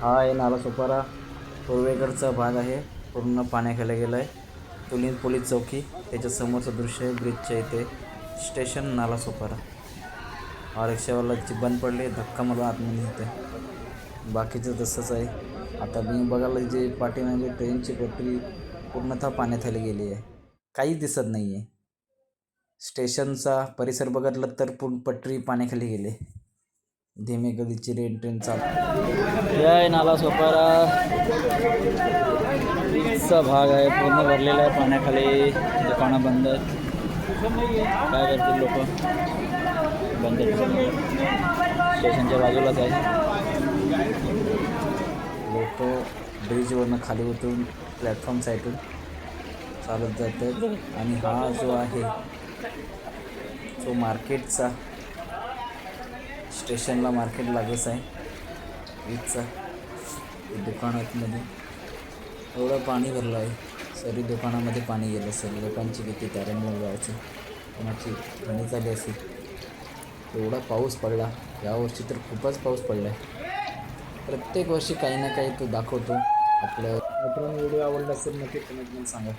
हा आहे नालासोपारा पूर्वेकडचा भाग आहे. पूर्ण पाण्याखाली गेला आहे तुलीन पोलीस चौकी. त्याच्यासमोरचं दृश्य आहे ब्रिजच्या इथे. स्टेशन नालासोपारा हा रिक्षावालाची बंद पडली. धक्का मला आतमध्ये होते बाकीचं तसंच आहे. आता मी बघायला जे पाठीमागे ट्रेनची पटरी पूर्णतः पाण्याखाली गेली आहे. काहीच दिसत नाही आहे स्टेशनचा परिसर बघितला तर पूर्ण पटरी पाण्याखाली गेली. धीमे गतीची रेन ट्रेन चालू. आहे नाला सोपारा. चा भाग आहे पूर्ण भरलेला आहे पाण्याखाली. दुकानं बंद. काय करतील लोक? बंद स्टेशनच्या बाजूलाच आहे. लोक ब्रिजवरनं खाली उतरून प्लॅटफॉर्म साईडून चालत जातात. आणि हा जो आहे तो मार्केटचा स्टेशनला मार्केट लागेच आहे. वीजचा दुकानातमध्ये. एवढं पाणी भरलं आहे. सरी दुकानामध्ये पाणी गेलं असेल. लोकांची किती तारण जायचं कोणाची थंडी झाली असेल. एवढा पाऊस पडला. यावर्षी तर खूपच पाऊस पडला आहे प्रत्येक वर्षी काही ना काही तो दाखवतो. आपलं मित्रांनो व्हिडिओ आवडला असेल नक्की कमेंटमध्ये सांगा.